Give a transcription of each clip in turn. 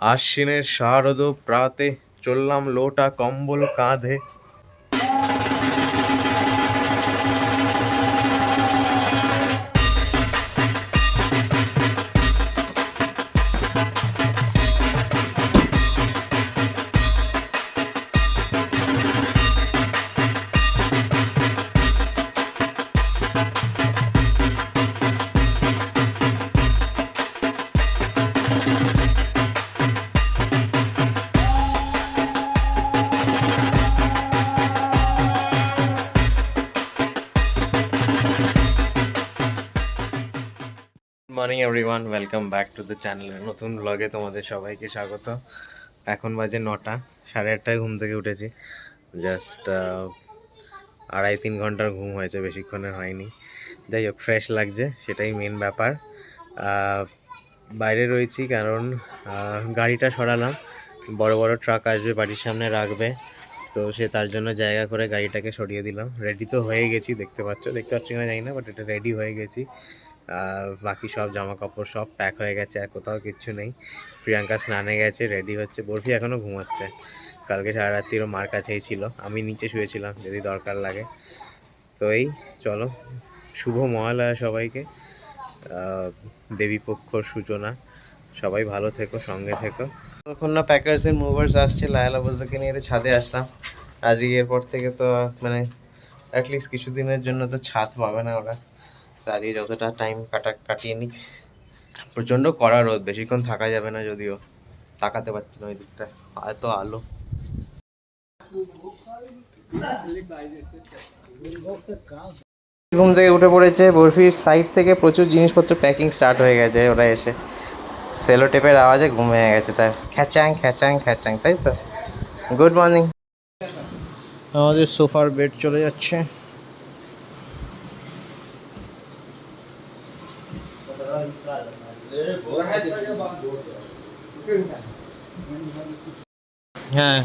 আশ্বিনের শারদ প্রাতে চললাম লোটা কম্বল কাঁধে। Morning everyone welcome back to the চ্যানেলের নতুন ব্লগে তোমাদের সবাইকে স্বাগত। এখন বাজে নটা, সাড়ে আটটায় ঘুম থেকে উঠেছি। জাস্ট আড়াই তিন ঘণ্টার ঘুম হয়েছে বেশিক্ষণের হয়নি। যাই হোক ফ্রেশ লাগছে, সেটাই মেন ব্যাপার। বাইরে রয়েছি কারণ গাড়িটা সরালাম। বড় বড় ট্রাক আসবে, বাড়ির সামনে রাখবে। তো সে তার জন্য জায়গা করে গাড়িটাকে সরিয়ে দিলাম। রেডি তো হয়ে গেছি, দেখতে পাচ্ছ। দেখতে পাচ্ছ কিনা জানি না বাট এটা রেডি হয়ে গেছি। বাকি সব জামা কাপড় সব প্যাক হয়ে গেছে আর কোথাও কিচ্ছু নেই। প্রিয়াঙ্কা স্নানে গেছে রেডি হচ্ছে। বরফি এখনও ঘুমাচ্ছে। কালকে সারা রাত্রিরও মার কাছেই ছিল। আমি নিচে শুয়েছিলাম, যদি দরকার লাগে। তো এই, চলো। শুভ মহালয়া সবাইকে। দেবীপক্ষর সূচনা। সবাই ভালো থেকো, সঙ্গে থেকো। তখন না প্যাকার্সের মুভার্স আসছে। লায়লা বোঝাকে নিয়ে ছাদে আসলাম। আজকে এরপর থেকে তো মানে অ্যাটলিস্ট কিছুদিনের জন্য তো ছাদ পাবে না ওরা। আজকে যতটা টাইম কাটা কাটিয়ে নিই প্রচণ্ড কড়া রোদ, বেশিক্ষণ থাকা যাবে না যদিও। তাকাতে পারছি না ওই দিকটা এত আলো। ঘুম থেকে উঠে পড়েছে, বরফির সাইড থেকে প্রচুর জিনিসপত্র প্যাকিং স্টার্ট হয়ে গেছে ওরা এসে। সেলো টেপের আওয়াজে ঘুম হয়ে গেছে তার খ্যাচাং খ্যাচাং খ্যাচাং, তাই তো? গুড মর্নিং আমাদের সোফার বেড চলে যাচ্ছে। হ্যাঁ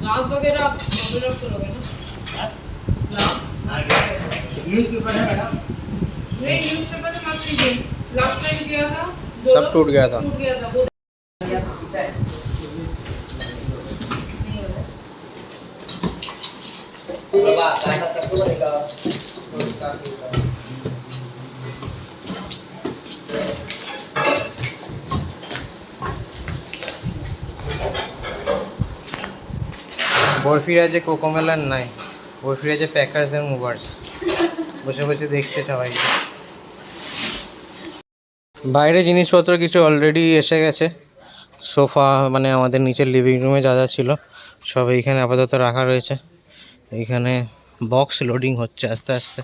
ग्लास वगैरह आप ऑर्डर करोगे ना। ग्लास? न्यूज़पेपर है मैडम। नहीं न्यूज़पेपर तो मत लीजिए लास्ट टाइम किया था दो सब टूट गया था टूट गया था वो नहीं हो रहा बाबा काय करता तू बरं का বরফির আছে কোকোমেলার নাই বরফির আছে প্যাকার্স এন্ড মুভার্স বসে বসে দেখছে সবাই বাইরে জিনিসপত্র কিছু অলরেডি এসে গেছে। সোফা মানে আমাদের নিচের লিভিং রুমে যা যা ছিল, সব এইখানে আপাতত রাখা রয়েছে। এইখানে বক্স লোডিং হচ্ছে আস্তে আস্তে।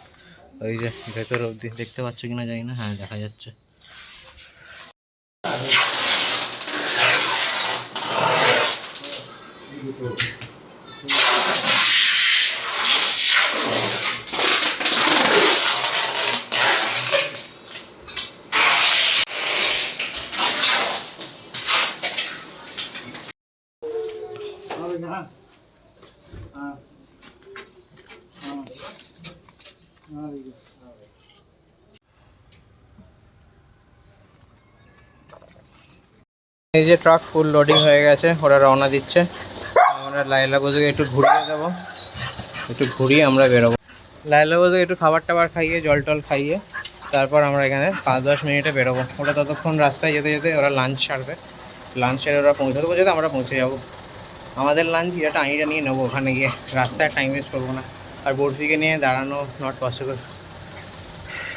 ওই যে ভেতর অবধি, দেখতে পাচ্ছ কিনা জানি না? হ্যাঁ দেখা যাচ্ছে। और এই যে ট্রাক ফুল লোডিং হয়ে গেছে, ওরা রওনা দিচ্ছে। আমরা লাইলা বোঝকে একটু ঘুরিয়ে দেবো। একটু ঘুরিয়ে আমরা বেরোবো। লাইলা বোঝকে একটু খাবার টাবার খাইয়ে, জল টল খাইয়ে, তারপর আমরা এখানে পাঁচ দশ মিনিটে বেরোবো। ওরা ততক্ষণ রাস্তায় যেতে যেতে ওরা লাঞ্চ ছাড়বে। লাঞ্চ সেরে ওরা পৌঁছাতে পৌঁছাতে আমরা পৌঁছে যাব। আমাদের লাঞ্চ এটা টাইনিটা নিয়ে নেব ওখানে গিয়ে। রাস্তায় টাইম ওয়েস্ট করব না। আর বরফিকে নিয়ে দাঁড়ানো নট পসিবল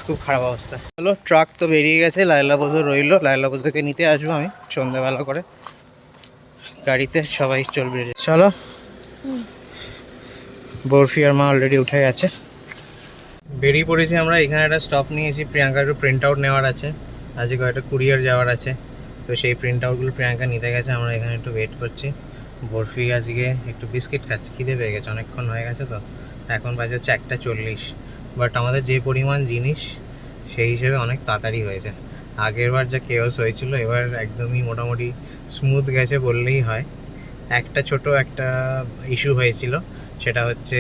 খুব খারাপ অবস্থা। চলো ট্রাক তো বেরিয়ে গেছে লাইলা বোঝো রইল। লাইলা বোঝোকে নিতে আসব আমি সন্ধ্যাবেলা করে। গাড়িতে সবাই চলবে। চলো। বরফি আর মা অলরেডি উঠে গেছে। বেরিয়ে পড়েছি আমরা, এখানে একটা স্টপ নিয়েছি প্রিয়াঙ্কার একটু প্রিন্ট আউট নেওয়ার আছে। আজকে কয়েকটা কুরিয়ার যাওয়ার আছে। তো সেই প্রিন্ট আউটগুলো প্রিয়াঙ্কা নিতে গেছে, আমরা এখানে একটু ওয়েট করছি। বরফি আজকে একটু বিস্কিট খাচ্ছি, খিদে পেয়ে গেছে, অনেকক্ষণ হয়ে গেছে তো। এখন বাজে হচ্ছে একটা চল্লিশ। বাট আমাদের যে পরিমাণ জিনিস, সেই হিসেবে অনেক তাড়াতাড়ি হয়েছে। আগের বার যা কেওস হয়েছিল, এবার একদমই মোটামুটি স্মুথ গেছে বললেই হয়। একটা ছোট একটা ইস্যু হয়েছিল, সেটা হচ্ছে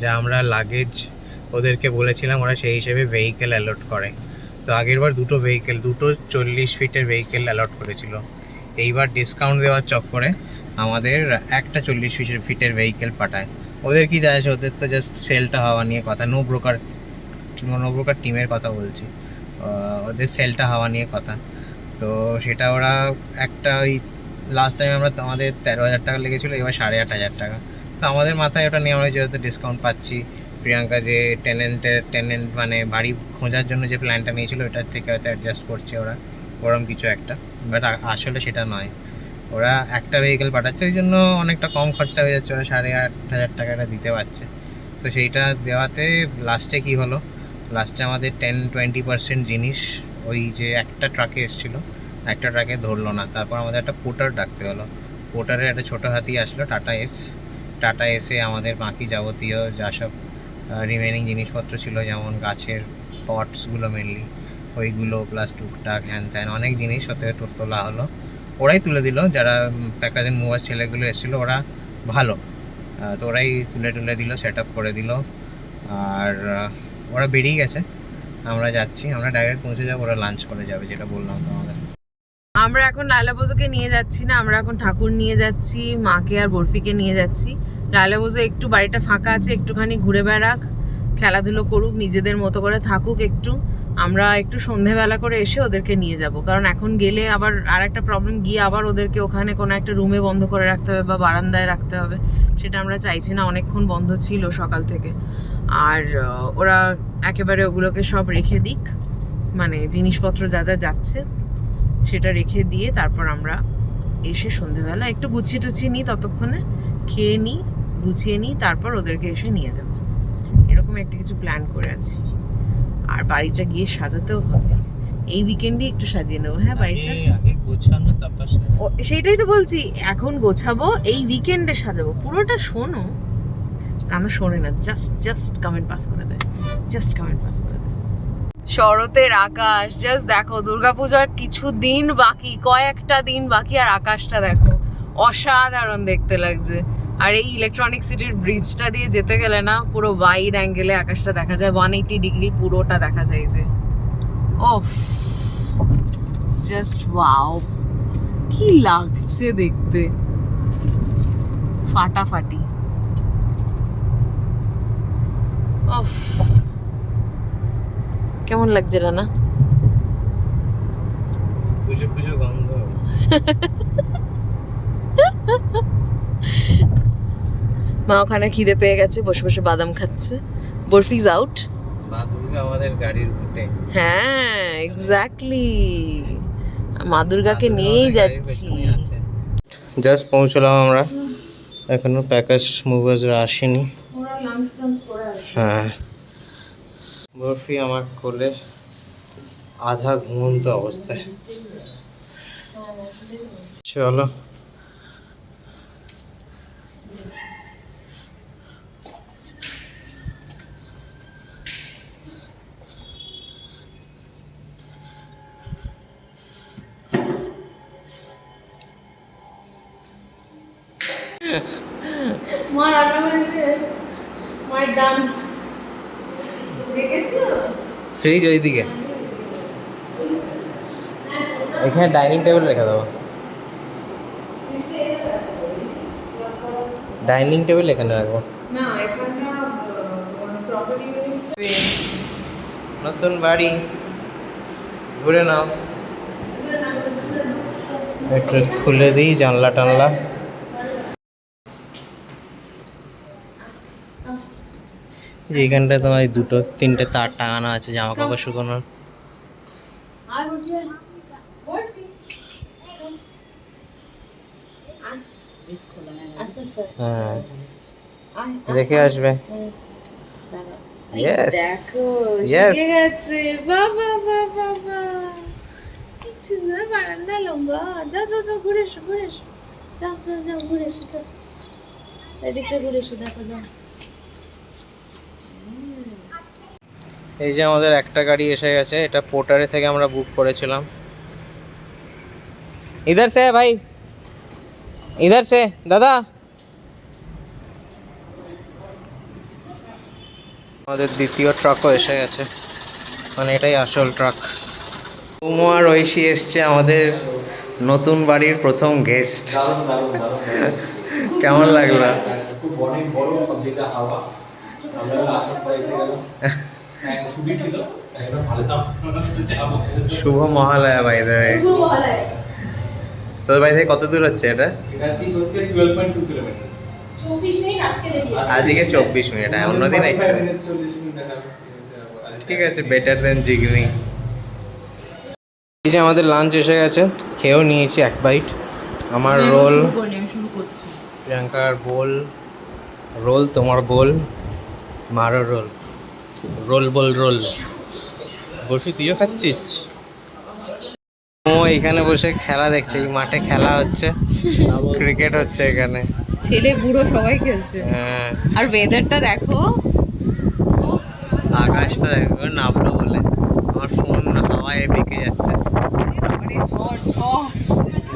যা আমরা লাগেজ ওদেরকে বলেছিলাম, ওরা সেই হিসেবে ভেহিকেল অ্যালট করে। তো আগের বার দুটো ভেহিকেল দুটো চল্লিশ ফিটের ভেহিকেল অ্যালট করেছিল। এইবার ডিসকাউন্ট দেওয়ার চক্করে আমাদের একটা চল্লিশ ফিটের ভেহিকেল পাঠায়। ওদের কি যায় ওদের তো জাস্ট সেলটা হওয়া নিয়ে কথা। নো ব্রোকার নো ব্রোকার টিমের কথা বলছি। ওদের সেলটা হওয়া নিয়ে কথা। তো সেটা ওরা একটা ওই লাস্ট টাইম আমরা আমাদের তেরো হাজার টাকা লেগেছিলো, এবার সাড়ে আট হাজার টাকা। তো আমাদের মাথায় ওটা নিয়ে আমরা যেহেতু ডিসকাউন্ট পাচ্ছি, প্রিয়াঙ্কা যে টেনেন্টের টেনেন্ট মানে বাড়ি খোঁজার জন্য যে প্ল্যানটা নিয়েছিল, ওটার থেকে হয়তো অ্যাডজাস্ট করছে ওরা। ওরম কিছু একটা। বাট আসলে সেটা নয়। ওরা একটা ভেহিকেল পাঠাচ্ছে, ওই জন্য অনেকটা কম খরচা হয়ে যাচ্ছে। ওরা সাড়ে আট হাজার টাকাটা দিতে পারছে। তো সেইটা দেওয়াতে লাস্টে কি হলো? লাস্টে আমাদের টেন টোয়েন্টি পার্সেন্ট জিনিস ওই যে একটা ট্রাকে এসেছিল। একটা ট্রাকে ধরলো না। তারপর আমাদের একটা পোটার ডাকতে হলো। পোটারের একটা ছোটো হাতি আসলো টাটা এস টাটা এসে আমাদের বাকি যাবতীয় যা সব রিমেনিং জিনিসপত্র ছিল, যেমন গাছের পটসগুলো মেনলি ওইগুলো প্লাস টুকটাক, হ্যান ত্যান, অনেক জিনিস ওতে তোলা হলো। ওরাই তুলে দিল, যারা প্যাকেজিং মুভার ছেলেগুলো এসেছিল, ওরা ভালো। তো ওরাই তুলে টুলে দিল সেট আপ করে দিল। আর ওরা বেরিয়ে গেছে। আমরা যাচ্ছি, আমরা ডাইরেক্ট পৌঁছে যাব, ওরা লাঞ্চ করে যাবে, যেটা বললাম তোমাদের। আমরা এখন লায়লা বোঝোকে নিয়ে যাচ্ছি না, আমরা এখন ঠাকুর নিয়ে যাচ্ছি, মাকে আর বরফিকে নিয়ে যাচ্ছি। লায়লা বোঝো একটু বাড়িটা ফাঁকা আছে, একটুখানি ঘুরে বেড়াক, খেলাধুলো করুক, নিজেদের মতো করে থাকুক একটু। আমরা একটু সন্ধেবেলা করে এসে ওদেরকে নিয়ে যাব। কারণ এখন গেলে আবার আর একটা প্রবলেম গিয়ে আবার ওদেরকে ওখানে কোনো একটা রুমে বন্ধ করে রাখতে হবে বা বারান্দায় রাখতে হবে। সেটা আমরা চাইছি না, অনেকক্ষণ বন্ধ ছিল সকাল থেকে। আর ওরা একেবারে ওগুলোকে সব রেখে দিক। মানে জিনিসপত্র যা যা যাচ্ছে, সেটা রেখে দিয়ে তারপর আমরা এসে সন্ধেবেলা একটু গুছিয়ে টুছিয়ে নিই ততক্ষণে, খেয়ে নিই, গুছিয়ে নিই, তারপর ওদেরকে এসে নিয়ে যাব। এরকম একটা কিছু প্ল্যান করে আছি। আর বাড়িটা গিয়ে সাজাতেও হবে। এই উইকেন্ডে একটু সাজিয়ে নেব হ্যাঁ বাড়িটা? সেইটাই তো বলছি এখন গোছাবো এই উইকেন্ডে সাজাবো। পুরোটা শোনো। আমরা শোনে না জাস্ট জাস্ট কমেন্ট পাস করে দেয় জাস্ট কমেন্ট পাস করে দেয় শরতের আকাশ জাস্ট দেখো দুর্গাপূজার কিছু দিন বাকি কয়েকটা দিন বাকি আর আকাশটা দেখো। অসাধারণ দেখতে লাগছে। আর এই ইলেকট্রনিক সিটির ব্রিজটা দিয়ে যেতে গেলে না পুরো ওয়াইড অ্যাঙ্গেলে আকাশটা দেখা যায়। ওয়ান এইটি ডিগ্রি পুরোটা দেখা যায় যে। ওফ জাস্ট ওয়াও কি লাগছে দেখতে। ফাটাফাটি। ওফ। কেমন লাগছে রানা? পুজো পুজো গন্ধ। মা ওখানে খিদে পেয়ে গেছে বসে বসে বাদাম খাচ্ছে। বরফিজ আউট আমাদের গাড়ির হ্যাঁ এক্স্যাক্টলি মা দুর্গাকে নিয়েই যাচ্ছি। জাস্ট পৌঁছলাম আমরা। এখনও প্যাকেজ মুভার্সরা আসেনি। হ্যাঁ। বরফি আমার কোলে আধা ঘুমন্ত অবস্থায়। চলো। মা রান্না করে শেষ মায়ের ডান দেখেছ? ফ্রিজ ওইদিকে। এখানে ডাইনিং টেবিল রেখে দেবো ডাইনিং টেবিল এখানে রাখব না এখানটা প্রপার্টি নতুন বাড়ি। ঘুরে নাও। একটু খুলে দিই জানলা টানলা এই যে এইখানটায় তোমার দুটো তিনটে তার টাঙানো আছে জামা কাপড় শুকানোর। হ্যাঁ। দেখে আসবে। এই Yes, দেখো yes. গেছে। বাবা বাবা বাবা কি সুন্দর বারান্দা লম্বা। যাও যাও যাও ঘুরে এসো ঘুরে এসো। যাও যাও যাও ঘুরে এসো যাও। এদিকটা ঘুরে এসো দেখো যাও। এই যে আমাদের একটা গাড়ি এসে গেছে এটা পোর্টারে থেকে আমরা বুক করেছিলাম। ইধার সে ভাই। ইধার সে দাদা। আমাদের দ্বিতীয় ট্রাকও এসে গেছে। মানে এটাই আসল ট্রাক উমো আর ঐশী এসছে আমাদের নতুন বাড়ির প্রথম গেস্ট কেমন লাগল? খুব অনেক বড় সব হাওয়া। আমরা হ্যাঁ ছুটি ছিল শুভ মহালয়া বাই দেবে তোদের বাড়ি থেকে কত দূর হচ্ছে এটা? ঠিক হচ্ছে আজকে চব্বিশ মিনিট হ্যাঁ অন্যদিন একটু। ঠিক আছে বেটার দেন জিগনি এই যে আমাদের লাঞ্চ এসে গেছে খেয়েও নিয়েছি এক বাইট আমার রোল আমি শুরু করছি। প্রিয়াঙ্কার বোল রোল তোমার বোল মারো রোল রোল বল রোল। বরফি তুইও খাচ্ছিস? ও এখানে বসে খেলা দেখছে এই মাঠে খেলা হচ্ছে ক্রিকেট হচ্ছে এখানে। ছেলে বুড়ো সবাই খেলছে। হ্যাঁ। আর ওয়েদারটা দেখো। আকাশটা দেখো নামলো বলে। আমার ফোন হাওয়ায় বেঁকে যাচ্ছে। ঝড় ঝড়।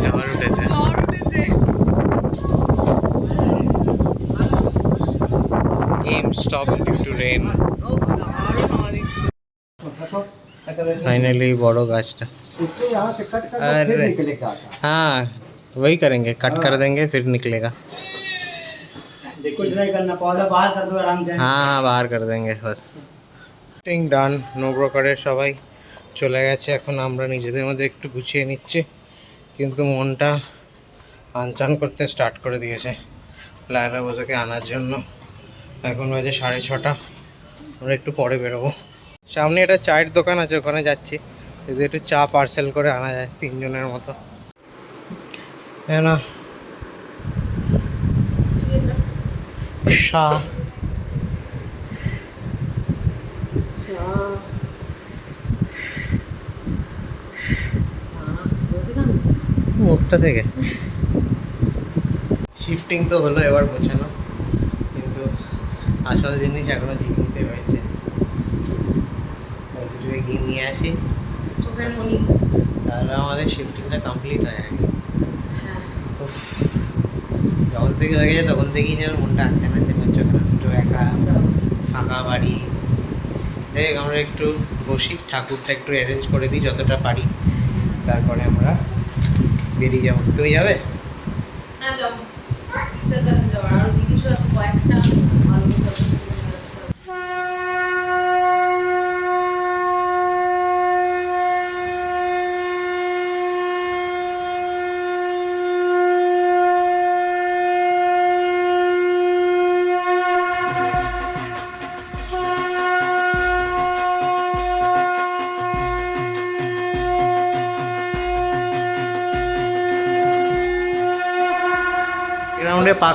ঝড় উঠেছে। ঝড় উঠেছে। Game stop due to rain finally बड़ो गाछ का अरे हाँ वही करेंगे कट कर देंगे फिर निकलेगा कुछ नहीं करना पौधा बाहर कर दो आराम से। हाँ हाँ बाहर कर देंगे बस টিং ডান নো ব্রোকারের সবাই চলে গেছে। এখন আমরা নিজেদের মধ্যে একটু গুছিয়ে নিচ্ছি। কিন্তু মনটা আনচান করতে স্টার্ট করে দিয়েছে। লায়লা বোঝাকে আনার জন্য। এখন বাজে সাড়ে ছটা। আমরা একটু পরে বেরোবো। সামনে একটা চায়ের দোকান আছে ওখানে যাচ্ছি। যদি একটু চা পার্সেল করে আনা যায় তিনজনের মতো। হ্যাঁ না। মুখটা থেকে শিফটিং তো হলো এবার কিন্তু আসল জিনিস এখনও ঝিমিতে রয়েছে দুটোকে গিয়ে নিয়ে আসি। চোখের মনি। তাহলে আমাদের শিফটিংটা কমপ্লিট হয়ে যাবে হ্যাঁ। যখন থেকে হয়ে গেছে তখন থেকেই যেন মনটা আনতে আনতে করছে ওখানে দুটো একা ফাঁকা বাড়ি। দেখ আমরা একটু বসি ঠাকুরটা একটু অ্যারেঞ্জ করে দিই যতটা পারি। তারপরে আমরা বেরিয়ে যাব। তুমি যাবে? হ্যাঁ যাব ইচ্ছা যাওয়ার আরও জিনিসও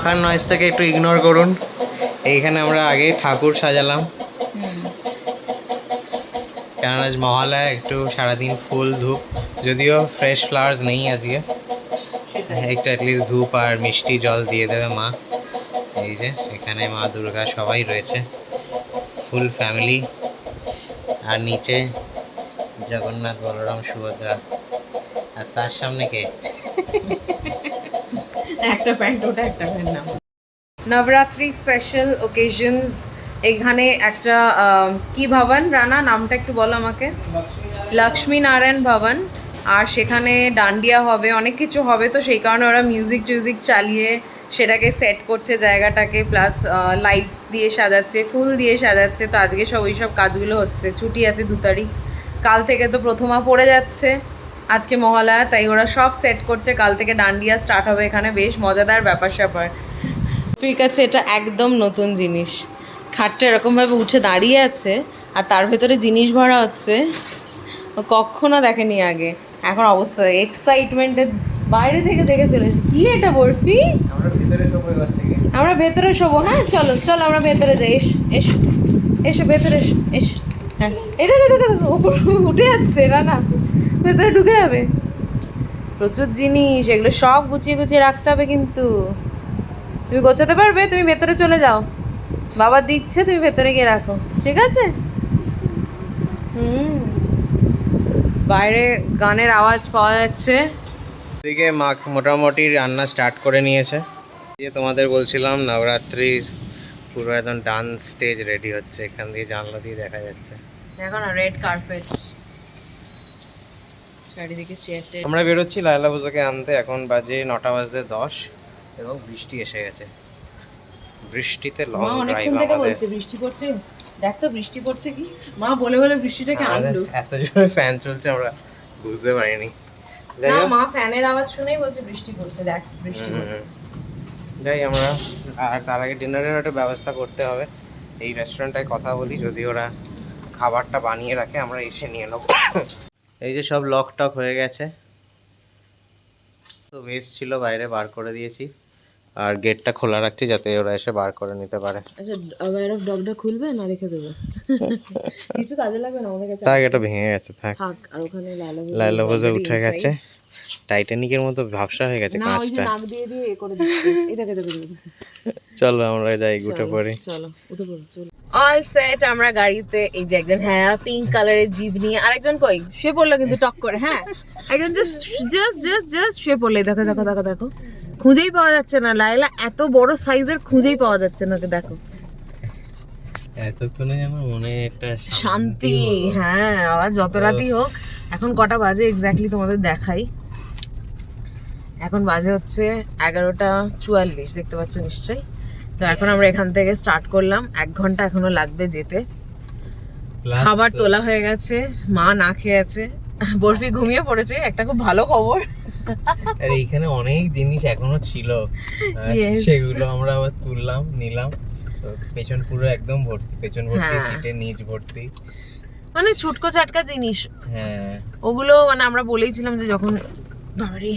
পাখার নয়েজটাকে একটু ইগনোর করুন। এইখানে আমরা আগে ঠাকুর সাজালাম। কেননা আজ মহালয়া একটু সারাদিন ফুল ধূপ। যদিও ফ্রেশ ফ্লাওয়ার্স নেই আজকে। একটু অ্যাটলিস্ট ধূপ আর মিষ্টি জল দিয়ে দেবে মা। এই যে এখানে মা দুর্গা সবাই রয়েছে। ফুল ফ্যামিলি আর নিচে জগন্নাথ বলরাম সুভদ্রা। আর তার সামনে কে? একটা প্যান্ট, ওটা একটা প্যান্ট না। নবরাত্রি স্পেশাল ওকেশনস এখানে একটা কি ভবন রানা? নামটা একটু বলো আমাকে। লক্ষ্মী নারায়ণ ভবন। আর সেখানে ডান্ডিয়া হবে, অনেক কিছু হবে, তো সেই কারণে ওরা মিউজিক টিউজিক চালিয়ে সেটাকে সেট করছে জায়গাটাকে প্লাস লাইটস দিয়ে সাজাচ্ছে, ফুল দিয়ে সাজাচ্ছে। তো আজকে সব ওই সব কাজগুলো হচ্ছে। ছুটি আছে দু তারিখ। কাল থেকে তো প্রথমা পড়ে যাচ্ছে। আজকে মহালয়া তাই ওরা সব সেট করছে। কাল থেকে ডান্ডিয়া স্টার্ট হবে এখানে। বেশ মজাদার ব্যাপার স্যাপার। ফির কাছে এটা একদম নতুন জিনিস। খাটটা এরকমভাবে উঠে দাঁড়িয়ে আছে আর তার ভেতরে জিনিস ভরা হচ্ছে। ও কখনো দেখেনি আগে। এখন অবস্থা এক্সাইটমেন্টের বাইরে থেকে দেখে চলে এসেছি। কি এটা বরফি? আমরা ভেতরে শোবো হ্যাঁ চলো চলো আমরা ভেতরে যাই। এসো এসো এসো ভেতরে এসো এসো। হ্যাঁ এই উঠে যাচ্ছে, না না। ভেতরে ঢুকে যাবে। প্রচুর জিনিস, এগুলো সব গুছিয়ে গুছিয়ে রাখতে হবে কিন্তু। তুমি গোছাতে পারবে? তুমি ভেতরে চলে যাও। বাবা দিচ্ছে, তুমি ভেতরে গিয়ে রাখো, ঠিক আছে? হুম। বাইরে গানের আওয়াজ পাওয়া যাচ্ছে। এদিকে মা মোটামুটি রান্না স্টার্ট করে নিয়েছে। যে তোমাদের বলছিলাম নবরাত্রির পুরো একদম ডান্স স্টেজ রেডি হচ্ছে। এখান দিয়ে জানলা দিয়ে দেখা যাচ্ছে। দেখো না রেড কার্পেট চারিদিকে চেয়ার আমরা বেরোচ্ছি লায়লা পুজোকে আনতে এখন বাজে নটা বাজে দশ এবং বৃষ্টি এসে গেছে। বৃষ্টিতে লং ড্রাইভ থেকে আমাদের। বলছে বৃষ্টি পড়ছে? দেখ তো বৃষ্টি পড়ছে কি? মা বলে বলে বৃষ্টিটাকে আনলো। এত জোরে ফ্যান চলছে আমরা বুঝতে পারিনি। যাই না হোক। মা ফ্যানের আওয়াজ শুনেই বলছে বৃষ্টি পড়ছে দেখ বৃষ্টি হুম, পড়ছে। যাই আমরা আর তার আগে ডিনারের একটা ব্যবস্থা করতে হবে। এই রেস্টুরেন্টটায় কথা বলি যদি ওরা খাবারটা বানিয়ে রাখে আমরা এসে নিয়ে নেব। এই যে সব লক টক হয়ে গেছে। তো বেশ ছিল বাইরে বার করে দিয়েছি। আর গেটটা খোলা রাখছি যাতে ওরা এসে বার করে নিতে পারে। আচ্ছা অ্যাওয়ার অফ ডগটা খুলবে না রেখে দেবে? কিছু কাজে লাগবে না আমাদের কাছে? থাক এটা ভেঙে গেছে থাক। থাক আর ওখানে লালা লাইলা বোঝা উঠে গেছে। টাইটানিকের মতো ভাবসা হয়ে গেছে কাজটা। না ওই যে নাক দিয়ে দিয়ে করে দিচ্ছে। দেখে দেখে দেখে চলো আমরা যাই গুটে পড়ি। চলো উঠে পড়ো চলো। অল সেট আমরা গাড়িতে এই যে একজন হ্যাঁ পিঙ্ক কালারের জিপ নিয়ে আরেকজন কই? শুয়ে পড়ল কিন্তু টক করে হ্যাঁ? একজন জাস্ট জাস্ট জাস্ট জাস্ট শুয়ে পড়লে দেখো দেখো দেখো দেখো। খুঁজেই পাওয়া যাচ্ছে না লাইলা এত বড় সাইজের খুঁজেই পাওয়া যাচ্ছে না ওকে দেখো। এতক্ষণে যেন মনে একটা শান্তি হ্যাঁ আবার যত রাতই হোক এখন কটা বাজে এক্স্যাক্টলি তোমাদের দেখাই। এখন বাজে হচ্ছে এগারোটা চুয়াল্লিশ দেখতে পাচ্ছ নিশ্চয়ই? তো এখন আমরা এখান থেকে স্টার্ট করলাম। এক ঘণ্টা এখনও লাগবে যেতে। খাবার তোলা হয়ে গেছে মা না খেয়ে আছে। বরফি ঘুমিয়ে পড়েছে একটা খুব ভালো খবর। আর এইখানে অনেক জিনিস এখনও ছিল। সেগুলো আমরা আবার তুললাম নিলাম। পেছন পুরো একদম ভর্তি পেছন ভর্তি হ্যাঁ। সিটের নিচ ভর্তি। মানে ছুটকো চাটকা জিনিস। হ্যাঁ। ওগুলো মানে আমরা বলেইছিলাম যে যখন বাবারে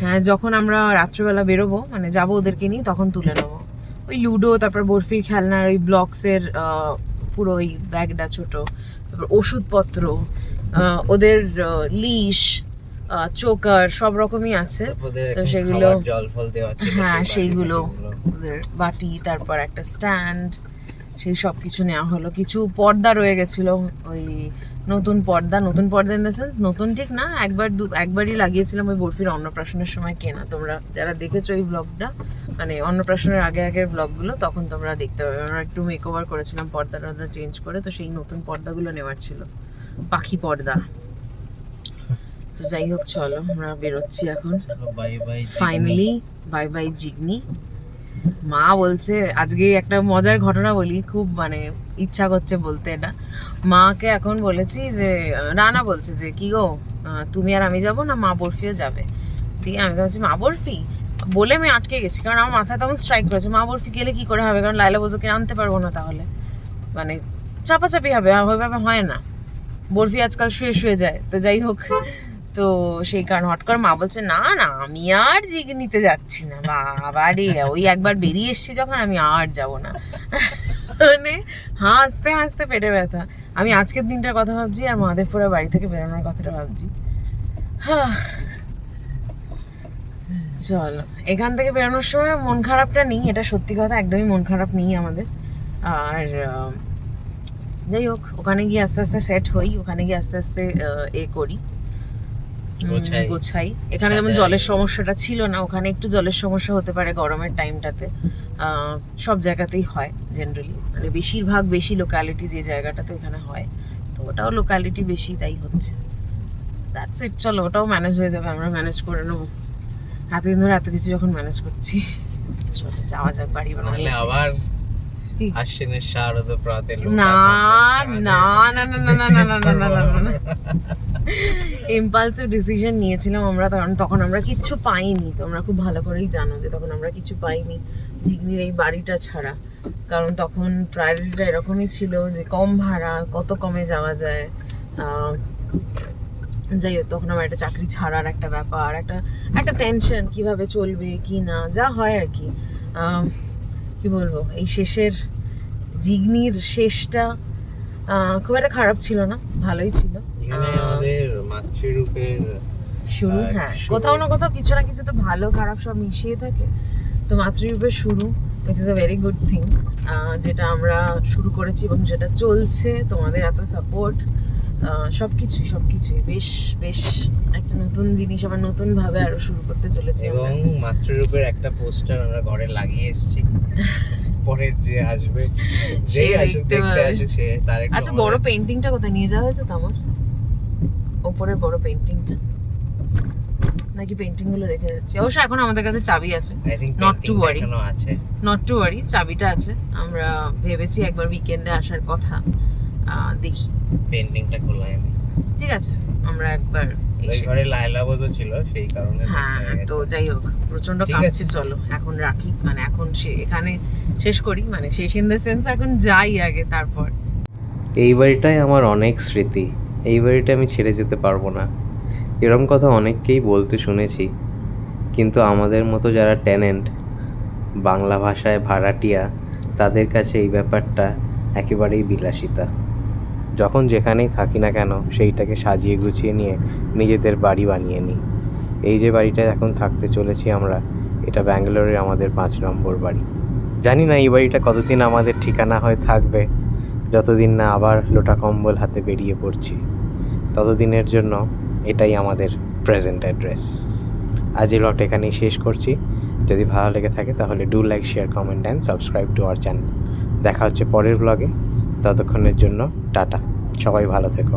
হ্যাঁ যখন আমরা রাত্রেবেলা বেরোবো মানে যাব ওদেরকে নিয়ে তখন তুলে নেব। ওই লুডো তারপর বরফির খেলনার ওই ব্লকসের পুরো ওই ব্যাগটা ছোট। তারপর ওষুধপত্র ওদের লিশ চোকার সব রকমই আছে। তো সেগুলো- হ্যাঁ, সেইগুলো। ওদের বাটি তারপর একটা স্ট্যান্ড সেই সব কিছু নেওয়া হলো। কিছু পর্দা রয়ে গেছিল ওই নতুন পর্দা নতুন পর্দা ইন দ্য সেন্স নতুন ঠিক না একবার দু একবারই লাগিয়েছিলাম ওই বরফির অন্নপ্রাশনের সময় কেনা। তোমরা যারা দেখেছ এই ব্লগটা মানে অন্নপ্রাশনের আগে আগের ব্লগগুলো তখন তোমরা দেখতে পাবে। আমরা একটু মেক ওভার করেছিলাম পর্দা টর্দা চেঞ্জ করে তো সেই নতুন পর্দাগুলো নেওয়ার ছিল। পাখি পর্দা। তো যাই হোক চলো আমরা বেরোচ্ছি এখন। Finally bye bye Jigni. মা বলছে, আজকে একটা মজার ঘটনা বলি, খুব মানে ইচ্ছা করছে বলতে এটা। মাকে এখন বলেছি যে, রানা বলছে যে, কি গো তুমি আর আমি যাব না, মা বরফিও যাবে? দিয়ে আমি ভাবছি, মা বরফি? বলে আমি আটকে গেছি, কারণ আমার মাথায় তখন স্ট্রাইক করেছে, মা বরফি গেলে কি করে হবে? কারণ লাইলা বোঝোকে আনতে পারব না তাহলে। মানে চাপাচাপি হবে ওইভাবে হয় না। বরফি আজকাল শুয়ে শুয়ে যায়, তো যাই হোক। তো সেই কারণ হট করে মা বলছে, না না, আমি আর জিগে নিতে যাচ্ছি না, বাবা রে, ওই একবার বেরিয়ে এসছি যখন আমি আর যাব না। মানে হাসতে হাসতে পেটে ব্যথা। আমি আজকের দিনটার কথা ভাবছি আর মাদেবপুরের বাড়ি থেকে বেরোনোর কথাটা ভাবছি। হাহ। চলো, এখান থেকে বেরোনোর সময় মন খারাপটা নেই, এটা সত্যি কথা, একদমই মন খারাপ নেই আমাদের। আর যাই হোক, ওখানে গিয়ে আস্তে আস্তে সেট হই, ওখানে গিয়ে আস্তে আস্তে এ করি। গোছাই। এখানে যেমন জলের সমস্যাটা ছিল না ওখানে একটু জলের সমস্যা হতে পারে গরমের টাইমটাতে সব জায়গাতেই হয় জেনারেলি মানে বেশিরভাগ বেশি লোকালিটি যে জায়গাটাতে ওখানে হয় তো ওটাও লোকালিটি বেশি তাই হচ্ছে। দ্যাটস ইট চলো ওটাও ম্যানেজ হয়ে যাবে আমরা ম্যানেজ করে নেব। এতদিন ধরে এত কিছু যখন ম্যানেজ করছি চলো যাওয়া যাক বাড়ি বানালে আবার আশ্বিনের শারদ প্রাতে না না না না না না না না না না ইম্পালসিভ ডিসিশন নিয়েছিলাম আমরা তখন তখন আমরা কিচ্ছু পাইনি তোমরা খুব ভালো করেই জানো যে তখন আমরা কিছু পাইনি জিগনির এই বাড়িটা ছাড়া কারণ তখন প্রায়োরিটিটা এরকমই ছিল যে কম ভাড়া কত কমে যাওয়া যায় যাই হোক তখন আমার একটা চাকরি ছাড়ার একটা ব্যাপার একটা একটা টেনশন কীভাবে চলবে কি না যা হয় আর কি কি বলব এই শেষের জিগনির শেষটা খুব একটা খারাপ ছিল না ভালোই ছিল। আমাদের মাতৃরূপের শুরু হ্যাঁ কোথাও না কোথাও কিছু না কিছু তো ভালো খারাপ সব মিশিয়ে থাকে। তো মাতৃরূপের শুরু which is a very good thing যেটা আমরা শুরু করেছি এবং যেটা চলছে তোমাদের এত সাপোর্ট সব কিছুই সব কিছুই বেশ বেশ একটা নতুন জিনিস আবার নতুন ভাবে আরও শুরু করতে চলেছে এবং মাতৃরূপের একটা পোস্টার আমরা ঘরে লাগিয়ে এসেছি। পরে যে আসবে যেই আসুক দেখতে আসুক সে তার একটু আচ্ছা বড় পেন্টিংটা কোথায়? নিয়ে যাওয়া হয়েছে তো আমার? ওপরের বড় পেন্টিংটা নাকি পেন্টিংগুলো রেখে যাচ্ছে? অবশ্য এখন আমাদের কাছে চাবি আছে। To worry. এখনও আছে। নট টু ওয়ারি চাবিটা আছে। আমরা ভেবেছি একবার উইকেন্ডে আসার কথা দেখি। পেন্টিংটা খোলাই আমি। ঠিক আছে আমরা একবার ওই ঘরে লাইলা বোধ ছিল সেই কারণে হ্যাঁ তো যাই হোক প্রচণ্ড চলো এখন রাখি। মানে এখন সে এখানে শেষ করি মানে শেষ ইন দ্য সেন্স এখন যাই আগে তারপর। এই বাড়িটাই আমার অনেক স্মৃতি। এই বাড়িটা আমি ছেড়ে যেতে পারব না। এরম কথা অনেককেই বলতে শুনেছি। কিন্তু আমাদের মতো যারা ট্যানেন্ট বাংলা ভাষায় ভাড়াটিয়া তাদের কাছে এই ব্যাপারটা একেবারেই বিলাসিতা। যখন যেখানেই থাকি না কেন, সেইটাকে সাজিয়ে গুছিয়ে নিয়ে নিজেদের বাড়ি বানিয়ে নিই। এই যে বাড়িটায় এখন থাকতে চলেছি আমরা, এটা ব্যাঙ্গালোরের আমাদের পাঁচ নম্বর বাড়ি। জানি না এই বাড়িটা কতদিন আমাদের ঠিকানা হয়ে থাকবে, যতদিন না আবার লোটা কম্বল হাতে বেরিয়ে পড়ছি। ততদিনের জন্য এটাই আমাদের প্রেজেন্ট অ্যাড্রেস আজ এই ব্লগটা এখানেই শেষ করছি। যদি ভালো লেগে থাকে তাহলে do like share comment and subscribe to our channel দেখা হচ্ছে পরের ব্লগে ততক্ষণের জন্য টাটা। সবাই ভালো থেকো।